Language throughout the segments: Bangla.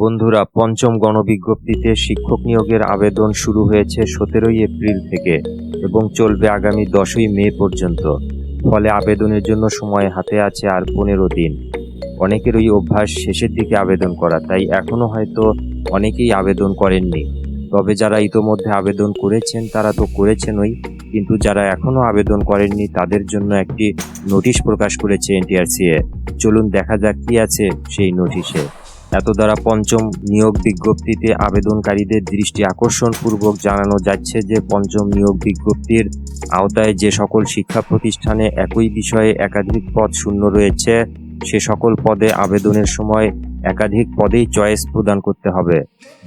বন্ধুরা, পঞ্চম গণবিজ্ঞপ্তিতে শিক্ষক নিয়োগের আবেদন শুরু হয়েছে সতেরোই এপ্রিল থেকে এবং চলবে আগামী দশই মে পর্যন্ত। ফলে আবেদনের জন্য সময় হাতে আছে আর পনেরো দিন। অনেকেরই অভ্যাস শেষের দিকে আবেদন করা, তাই এখনও হয়তো অনেকেই আবেদন করেননি। তবে যারা ইতোমধ্যে আবেদন করেছেন, তারা তো করেছেনই, কিন্তু যারা এখনও আবেদন করেননি, তাদের জন্য একটি নোটিশ প্রকাশ করেছে এনটিআরসিএ চলুন দেখা যাক কি আছে সেই নোটিশে। এত দ্বারা পঞ্চম নিয়োগ বিজ্ঞপ্তিতে আবেদনকারীদের দৃষ্টি আকর্ষণপূর্বক জানানো যাচ্ছে যে, পঞ্চম নিয়োগ বিজ্ঞপ্তির আওতায় যে সকল শিক্ষা প্রতিষ্ঠানে একই বিষয়ে একাধিক পদ শূন্য রয়েছে, সে সকল পদে আবেদনের সময় একাধিক পদেই চয়েস প্রদান করতে হবে।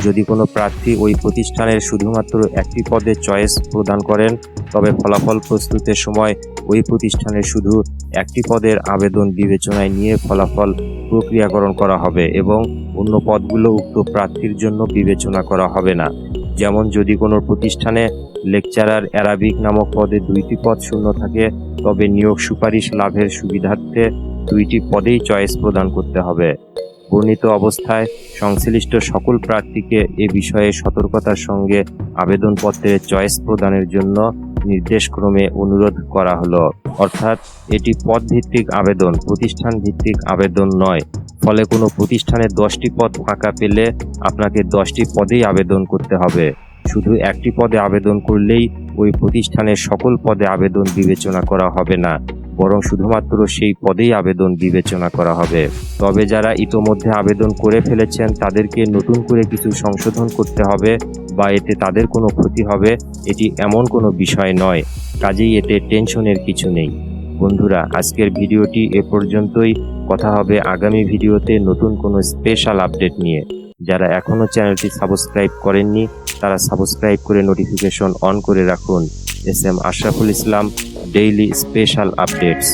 যদি কোনো প্রার্থী ওই প্রতিষ্ঠানের শুধুমাত্র একটি পদে চয়েস প্রদান করেন, তবে ফলাফল প্রস্তুতের সময় ওই প্রতিষ্ঠানের শুধু একটি পদের আবেদন বিবেচনায় নিয়ে ফলাফল প্রক্রিয়াকরণ করা হবে এবং অন্য পদগুলো উক্ত প্রার্থীর জন্য বিবেচনা করা হবে না। যেমন যদি কোনো প্রতিষ্ঠানে লেকচারার অ্যারাবিক নামক পদে দুইটি পদ শূন্য থাকে, তবে নিয়োগ সুপারিশ লাভের সুবিধার্থে দুইটি পদেই চয়েস প্রদান করতে হবে। বর্ণিত অবস্থায় সংশ্লিষ্ট সকল প্রার্থীকে এ বিষয়ে সতর্কতার সঙ্গে আবেদনপত্রের চয়েস প্রদানের জন্য নির্দেশক্রমে অনুরোধ করা হলো। অর্থাৎ, এটি পদ ভিত্তিক আবেদন প্রতিষ্ঠান ভিত্তিক আবেদন নয়। ফলে কোনো প্রতিষ্ঠানে দশটি পদ ফাঁকা পেলে আপনাকে দশটি পদেই আবেদন করতে হবে। শুধু একটি পদে আবেদন করলেই ওই প্রতিষ্ঠানের সকল পদে আবেদন বিবেচনা করা হবে না। বরং শুধুমাত্র সেই পদেই আবেদন বিবেচনা করা হবে। তবে যারা ইতোমধ্যে আবেদন করে ফেলেছেন, তাদেরকে নতুন করে কিছু সংশোধন করতে হবে বা এতে তাদের কোনো ক্ষতি হবে, এটি এমন কোনো বিষয় নয়। কাজেই এতে টেনশনের কিছু নেই। বন্ধুরা, আজকের ভিডিওটি এ পর্যন্তই। কথা হবে আগামী ভিডিওতে নতুন কোনো স্পেশাল আপডেট নিয়ে। যারা এখনও চ্যানেলটি সাবস্ক্রাইব করেননি, তারা সাবস্ক্রাইব করে নোটিফিকেশন অন করে রাখুন। S M Ashraful Islam daily special updates